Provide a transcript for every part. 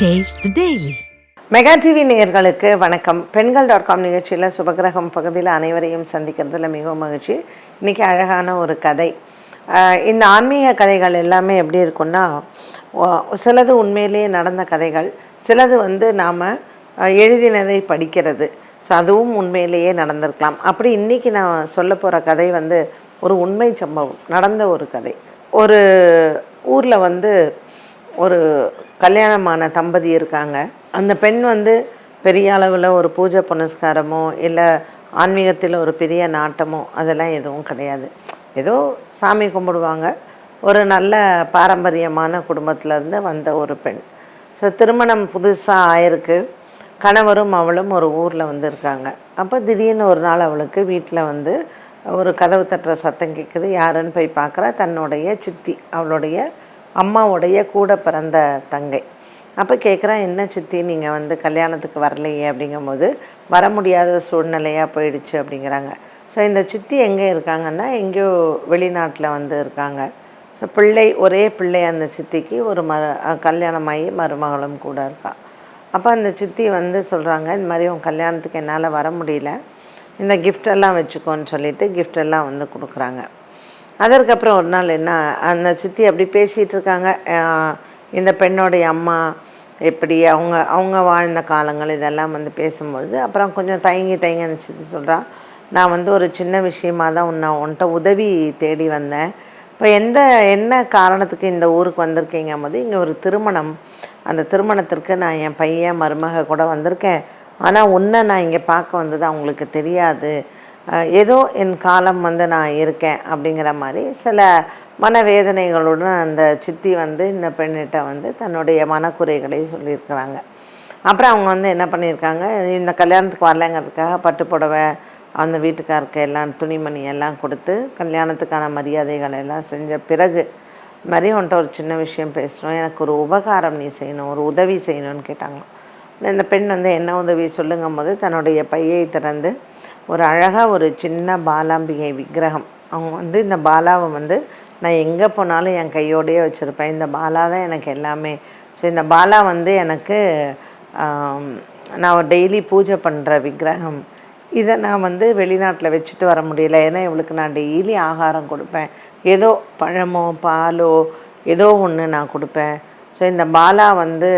Taste daily mega TV நேயர்களுக்கு வணக்கம். பெண்கள் டாட் காம் நிகழ்ச்சியில் சுபகிரகம் பகுதியில் அனைவரையும் சந்திக்கிறதுல மிகவும் மகிழ்ச்சி. இன்றைக்கி அழகான ஒரு கதை. இந்த ஆன்மீக கதைகள் எல்லாமே எப்படி இருக்கும்னா சிலது உண்மையிலேயே நடந்த கதைகள் சிலது வந்து நாம் எழுதினதை படிக்கிறது. ஸோ அதுவும் உண்மையிலேயே நடந்திருக்கலாம். அப்படி இன்றைக்கி நான் சொல்ல போகிற கதை வந்து ஒரு உண்மை சம்பவம் நடந்த ஒரு கதை. ஒரு ஊரில் வந்து ஒரு கல்யாணமான தம்பதி இருக்காங்க. அந்த பெண் வந்து பெரிய அளவில் ஒரு பூஜை புனஸ்காரமோ இல்லை ஆன்மீகத்தில் ஒரு பெரிய நாட்டமோ அதெல்லாம் எதுவும் கிடையாது. ஏதோ சாமி கும்பிடுவாங்க. ஒரு நல்ல பாரம்பரியமான குடும்பத்திலேருந்து வந்த ஒரு பெண். ஸோ திருமணம் புதுசாக ஆயிருக்கு. கணவரும் அவளும் ஒரு ஊரில் வந்து இருக்காங்க அப்போ திடீர்னு ஒரு நாள் அவளுக்கு வீட்டில் வந்து ஒரு கதவு தட்டுற சத்தம் கேட்குது யாருன்னு போய் பார்க்குறா தன்னுடைய சித்தி அவளுடைய அம்மாவுடைய கூட பிறந்த தங்கை. அப்போ கேட்குறேன் என்ன சித்தி நீங்கள் வந்து கல்யாணத்துக்கு வரலையே? அப்படிங்கும்போது வர முடியாத சூழ்நிலையாக போயிடுச்சு அப்படிங்கிறாங்க. ஸோ இந்த சித்தி எங்கே இருக்காங்கன்னா எங்கேயோ வெளிநாட்டில் வந்து இருக்காங்க. ஸோ பிள்ளை ஒரே பிள்ளை அந்த சித்திக்கு ஒரு ம கல்யாணமாகி மருமகளும் கூட இருக்கா. அப்போ அந்த சித்தி வந்து சொல்கிறாங்க இந்த மாதிரி உன் கல்யாணத்துக்கு என்னால் வர முடியல. இந்த கிஃப்டெல்லாம் வச்சுக்கோன்னு சொல்லிட்டு கிஃப்டெல்லாம் வந்து கொடுக்குறாங்க. அதற்கப்புறம் ஒரு நாள் என்ன அந்த சித்தி அப்படி பேசிகிட்டு இருக்காங்க. இந்த பெண்ணோடைய அம்மா எப்படி அவங்க அவங்க வாழ்ந்த காலங்கள் இதெல்லாம் வந்து பேசும்பொழுது அப்புறம் கொஞ்சம் தயங்கி தயங்கி அந்த சித்தி சொல்கிறான் நான் வந்து ஒரு சின்ன விஷயமா தான் உன்னை உன்கிட்ட உதவி தேடி வந்தேன். இப்போ எந்த என்ன காரணத்துக்கு இந்த ஊருக்கு வந்திருக்கீங்க போது இங்கே ஒரு திருமணம். அந்த திருமணத்திற்கு நான் என் பையன் மருமக கூட வந்திருக்கேன். ஆனால் உன்னை நான் இங்கே பார்க்க வந்தது அவங்களுக்கு தெரியாது. ஏதோ என் காலம் வந்து நான் இருக்கேன் அப்படிங்கிற மாதிரி சில மனவேதனைகளுடன் அந்த சித்தி வந்து இந்த பெண்ணிட்ட வந்து தன்னுடைய மனக்குறைகளை சொல்லியிருக்கிறாங்க. அப்புறம் அவங்க வந்து என்ன பண்ணியிருக்காங்க இந்த கல்யாணத்துக்கு வரலைங்கிறதுக்காக பட்டு புடவை அந்த வீட்டுக்காருக்கு எல்லாம் துணிமணி எல்லாம் கொடுத்து கல்யாணத்துக்கான மரியாதைகள் எல்லாம் செஞ்ச பிறகு இது மாதிரி உன்ட்ட ஒரு சின்ன விஷயம் பேசணும் எனக்கு ஒரு உபகாரம் நீ செய்யணும் ஒரு உதவி செய்யணும்னு கேட்டாங்க இந்த பெண் வந்து என்ன உதவி சொல்லுங்கும் போது தன்னுடைய பையை திறந்து ஒரு அழகாக ஒரு சின்ன பாலாம்பிகை விக்கிரகம். அவங்க வந்து இந்த பாலாவை வந்து நான் எங்கே போனாலும் என் கையோடையே வச்சுருப்பேன். இந்த பாலா தான் எனக்கு எல்லாமே. ஸோ இந்த பாலா வந்து எனக்கு நான் டெய்லி பூஜை பண்ணுற விக்கிரகம். இதை நான் வந்து வெளிநாட்டில் வச்சுட்டு வர முடியல. ஏன்னா இவளுக்கு நான் டெய்லி ஆகாரம் கொடுப்பேன். ஏதோ பழமோ பாலோ ஏதோ ஒன்று நான் கொடுப்பேன். ஸோ இந்த பாலா வந்து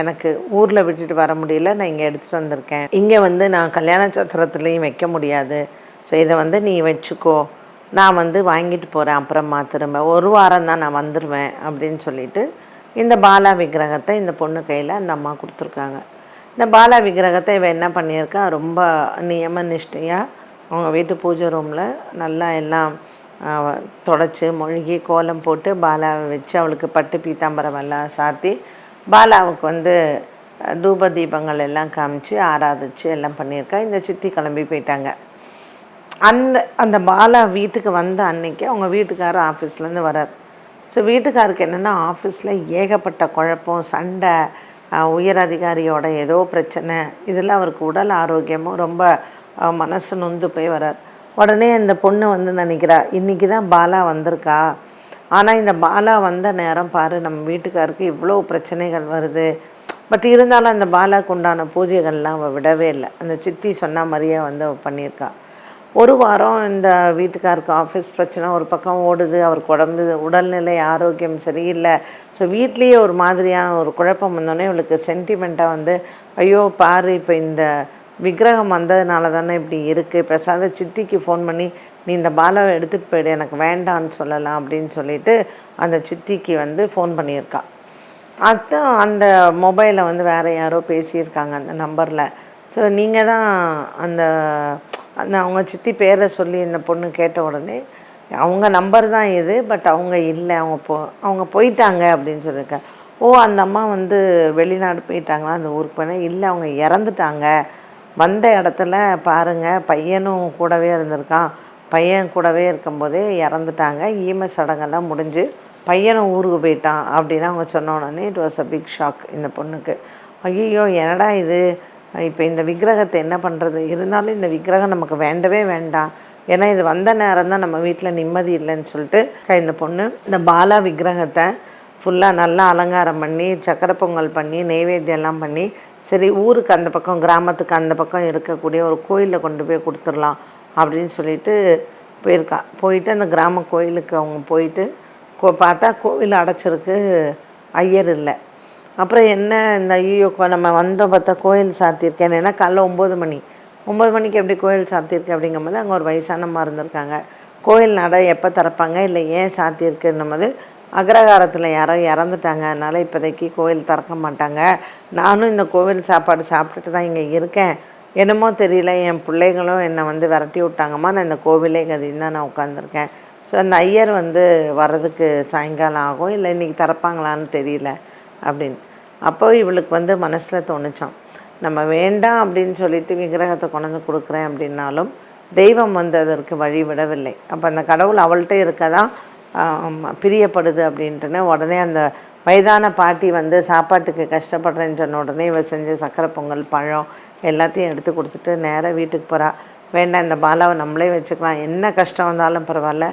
எனக்கு ஊரில் விட்டுட்டு வர முடியல. நான் இங்கே எடுத்துகிட்டு வந்திருக்கேன். இங்கே வந்து நான் கல்யாண சத்திரத்துலேயும் வைக்க முடியாது. ஸோ இதை வந்து நீ வச்சுக்கோ. நான் வந்து வாங்கிட்டு போகிறேன் அப்புறமா திரும்ப. ஒரு வாரம் தான் நான் வந்துடுவேன் அப்படின்னு சொல்லிட்டு இந்த பாலா விக்கிரகத்தை இந்த பொண்ணு கையில் அந்த அம்மா கொடுத்துருக்காங்க. இந்த பாலா விக்கிரகத்தை இவன் என்ன பண்ணியிருக்கா? ரொம்ப நியம நிஷ்டையாக அவங்க வீட்டு பூஜை ரூமில் நல்லா எல்லாம் தொடச்சி மொழுகி கோலம் போட்டு பாலாவை வச்சு அவளுக்கு பட்டு பீத்தாம்பரம் எல்லாம் சாத்தி பாலாவுக்கு வந்து தூப தீபங்கள் எல்லாம் காமிச்சு ஆராதிச்சு எல்லாம் பண்ணியிருக்கா. இந்த சித்தி கிளம்பி போயிட்டாங்க. அந்த அந்த பாலா வீட்டுக்கு வந்த அன்னைக்கு அவங்க வீட்டுக்காரர் ஆஃபீஸ்லேருந்து வரார். ஸோ வீட்டுக்காருக்கு என்னென்னா ஆஃபீஸில் ஏகப்பட்ட குழப்பம் சண்டை உயர் அதிகாரியோட ஏதோ பிரச்சனை இதில் அவருக்கு உடல் ஆரோக்கியமும் ரொம்ப மனசு நொந்து போய் வரார். உடனே இந்த பொண்ணு வந்து நினைக்கிறா இன்றைக்கி தான் பாலா வந்திருக்கா? ஆனால் இந்த பாலா வந்த நேரம் பாரு நம்ம வீட்டுக்காருக்கு இவ்வளோ பிரச்சனைகள் வருது. பட் இருந்தாலும் அந்த பாலாக்கு உண்டான பூஜைகள்லாம் அவள் விடவே இல்லை. அந்த சித்தி சொன்ன மாதிரியே வந்து அவள் பண்ணியிருக்கா. ஒரு வாரம் இந்த வீட்டுக்காருக்கு ஆஃபீஸ் பிரச்சனை ஒரு பக்கம் ஓடுது அவருக்கு உடம்பு உடல்நிலை ஆரோக்கியம் சரியில்லை. ஸோ வீட்லேயே ஒரு மாதிரியான ஒரு குழப்பம் வந்தோடனே இவளுக்கு சென்டிமெண்ட்டாக வந்து ஐயோ பாரு இப்போ இந்த விக்கிரகம் வந்ததுனால தானே இப்படி இருக்குது பேசாத சித்திக்கு ஃபோன் பண்ணி நீ இந்த பாலாவை எடுத்துகிட்டு போயிடு எனக்கு வேண்டான்னு சொல்லலாம் அப்படின்னு சொல்லிட்டு அந்த சித்திக்கு வந்து ஃபோன் பண்ணியிருக்கா. அதான் அந்த மொபைலை வந்து வேறு யாரோ பேசியிருக்காங்க அந்த நம்பரில் ஸோ நீங்கள் தான் அந்த அந்த அவங்க சித்தி பேரை சொல்லி இந்த பொண்ணு கேட்ட உடனே அவங்க நம்பர் தான் இது பட் அவங்க இல்லை அவங்க போ அவங்க போயிட்டாங்க அப்படின்னு சொல்லியிருக்கேன் ஓ அந்த அம்மா வந்து வெளிநாடு போயிட்டாங்களா? அந்த ஊருக்கு போனால் இல்லை அவங்க இறந்துட்டாங்க. வந்த இடத்துல பாருங்கள் பையனும் கூடவே இருந்திருக்கான். பையன் கூடவே இருக்கும்போதே இறந்துட்டாங்க. ஈம சடங்கெல்லாம் முடிஞ்சு பையனும் ஊருக்கு போயிட்டான் அப்படின்னு அவங்க சொன்ன உடனே it was a big shock இந்த பொண்ணுக்கு. ஐயோ என்னடா இது? இப்போ இந்த விக்கிரகத்தை என்ன பண்ணுறது இருந்தாலும் இந்த விக்கிரகம் நமக்கு வேண்டவே வேண்டாம். ஏன்னா இது வந்த நேரம் தான் நம்ம வீட்டில் நிம்மதி இல்லைன்னு சொல்லிட்டு இந்த பொண்ணு இந்த பாலா விக்கிரகத்தை ஃபுல்லாக நல்லா அலங்காரம் பண்ணி சக்கரை பொங்கல் பண்ணி நெய்வேத்தியம்லாம் பண்ணி சரி ஊருக்கு அந்த பக்கம் கிராமத்துக்கு அந்த பக்கம் இருக்கக்கூடிய ஒரு கோயிலில் கொண்டு போய் கொடுத்துடலாம் அப்படின்னு சொல்லிட்டு போயிருக்கா. போயிட்டு அந்த கிராம கோயிலுக்கு அவங்க போயிட்டு கோ பார்த்தா கோவில் அடைச்சிருக்கு ஐயர் இல்லை. அப்புறம் என்ன இந்த ஐயோ நம்ம வந்த பார்த்தா கோயில் சாத்தியிருக்கேன் ஏன்னா காலைல ஒம்பது மணி. ஒம்பது மணிக்கு எப்படி கோயில் சாத்தியிருக்கு அப்படிங்கும்போது அங்கே ஒரு வயசானம்மா இருந்திருக்காங்க. கோயில் நடை எப்போ திறப்பாங்க இல்லை ஏன் சாத்தியிருக்குன்னும் போது அக்ரகாரத்தில் யாரோ இறந்துட்டாங்க. அதனால் இப்போதைக்கு கோவில் திறக்க மாட்டாங்க. நானும் இந்த கோவில் சாப்பாடு சாப்பிட்டுட்டு தான் இங்கே இருக்கேன். என்னமோ தெரியல என் பிள்ளைகளும் என்னை வந்து விரட்டி விட்டாங்கம்மா. நான் இந்த கோவிலே கதின்னு தான் நான் உட்காந்துருக்கேன் ஸோ அந்த ஐயர் வந்து வர்றதுக்கு சாயங்காலம் ஆகும். இல்லை இன்றைக்கி திறப்பாங்களான்னு தெரியல அப்படின்னு. அப்போ இவளுக்கு வந்து மனசில் தோணுச்சான் நம்ம வேண்டாம் அப்படின்னு சொல்லிட்டு விக்கிரகத்தை கொண்டு கொடுக்குறேன் அப்படின்னாலும் தெய்வம் வந்து அதற்கு வழி விடவில்லை அப்போ அந்த கடவுள் அவள்கிட்ட இருக்கதான் பிரியப்படுது அப்படின்ட்டுன்னு உடனே அந்த வயதான பாட்டி வந்து சாப்பாட்டுக்கு கஷ்டப்படுறேன்னு சொன்ன உடனே இவ செஞ்ச சக்கரை பொங்கல் பழம் எல்லாத்தையும் எடுத்து கொடுத்துட்டு நேராக வீட்டுக்கு போகிறா வேண்டாம் இந்த பாலாவை நம்மளே வச்சுக்கலாம். என்ன கஷ்டம் வந்தாலும் பரவாயில்ல.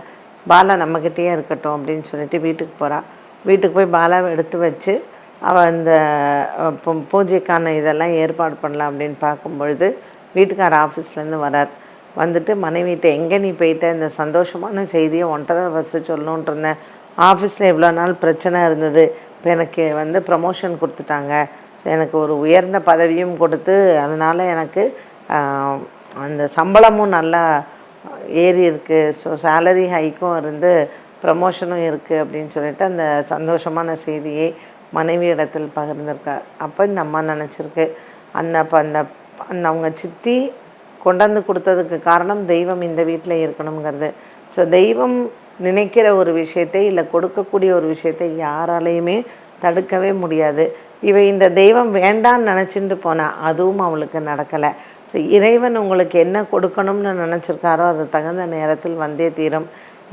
பாலா நம்மக்கிட்டேயே இருக்கட்டும் அப்படின்னு சொல்லிட்டு வீட்டுக்கு போகிறா வீட்டுக்கு போய் பாலாவை எடுத்து வச்சு அவள் அந்த பூ- பூஜைக்கான இதெல்லாம் ஏற்பாடு பண்ணலாம் அப்படின்னு பார்க்கும்பொழுது வீட்டுக்கார ஆஃபீஸ்லேருந்து வரார். வந்துட்டு மனைவிட்ட எங்கே நீ போயிட்ட? இந்த சந்தோஷமான செய்தியை உன்கிட்ட தான் ஃபஸ்ட்டு சொல்லணுன்ட்டு இருந்தேன். ஆஃபீஸில் இவ்வளோ நாள் பிரச்சனை இருந்தது. இப்போ எனக்கு வந்து ப்ரமோஷன் கொடுத்துட்டாங்க. ஸோ எனக்கு ஒரு உயர்ந்த பதவியும் கொடுத்து அதனால் எனக்கு அந்த சம்பளமும் நல்லா ஏறி இருக்குது ஸோ சேலரி ஹைக்கும் இருந்து ப்ரமோஷனும் இருக்குது அப்படின்னு சொல்லிட்டு அந்த சந்தோஷமான செய்தியை மனைவி இடத்தில் பகிர்ந்திருக்கார். அப்போ இந்த அம்மா நினச்சிருக்கு அந்த அப்போ அந்த அந்த அவங்க சித்தி கொண்டாந்து கொடுத்ததுக்கு காரணம் தெய்வம் இந்த வீட்டில் இருக்கணுங்கிறது. ஸோ தெய்வம் நினைக்கிற ஒரு விஷயத்தை இல்லை கொடுக்கக்கூடிய ஒரு விஷயத்தை யாராலையுமே தடுக்கவே முடியாது. இவை இந்த தெய்வம் வேண்டான்னு நினச்சிட்டு போனால் அதுவும் அவளுக்கு நடக்கலை. ஸோ இறைவன் உங்களுக்கு என்ன கொடுக்கணும்னு நினச்சிருக்காரோ அது தகுந்த நேரத்தில் வந்தே தீரும்.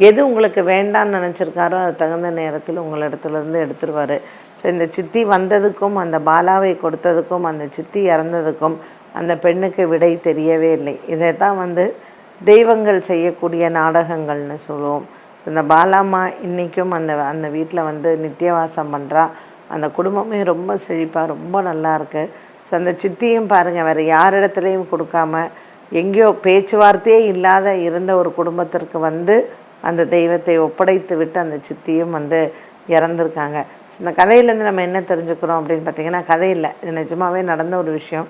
எது உங்களுக்கு வேண்டான்னு நினச்சிருக்காரோ அது தகுந்த நேரத்தில் உங்களிடத்துலேருந்து எடுத்துருவார். ஸோ இந்த சித்தி வந்ததுக்கும் அந்த பாலாவை கொடுத்ததுக்கும் அந்த சித்தி இறந்ததுக்கும் அந்த பெண்ணுக்கு விடை தெரியவே இல்லை. இதை தான் வந்து தெய்வங்கள் செய்யக்கூடிய நாடகங்கள்னு சொல்லுவோம். ஸோ இந்த பாலாம்மா இன்றைக்கும் அந்த அந்த வீட்டில் வந்து நித்தியவாசம் பண்ணுறா அந்த குடும்பமே ரொம்ப செழிப்பாக ரொம்ப நல்லா இருக்குது ஸோ அந்த சித்தியும் பாருங்கள் வேறு யார் இடத்துலையும் கொடுக்காம எங்கேயோ பேச்சுவார்த்தையே இல்லாத இருந்த ஒரு குடும்பத்திற்கு வந்து அந்த தெய்வத்தை ஒப்படைத்து விட்டு அந்த சித்தியும் வந்து இறந்துருக்காங்க. இந்த கதையிலேருந்து நம்ம என்ன தெரிஞ்சுக்கிறோம் அப்படின்னு பார்த்தீங்கன்னா கதை இல்லை. இது நிஜமாகவே நடந்த ஒரு விஷயம்.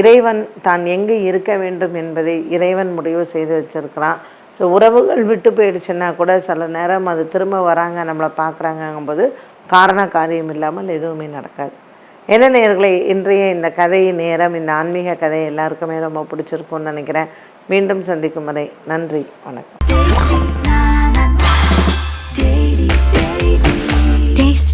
இறைவன் தான் எங்கே இருக்க வேண்டும் என்பதை இறைவன் முடிவு செய்து வச்சிருக்கிறான். ஸோ உறவுகள் விட்டு போயிடுச்சுன்னா கூட சில நேரம் அது திரும்ப வராங்க நம்மளை பார்க்குறாங்கங்கும்போது காரண காரியம் இல்லாமல் எதுவுமே நடக்காது. என்ன நேர்களை இன்றைய இந்த கதை நேரம் இந்த ஆன்மீக கதை எல்லாருக்குமே ரொம்ப பிடிச்சிருக்கும்னு நினைக்கிறேன். மீண்டும் சந்திக்கும் வரை நன்றி வணக்கம்.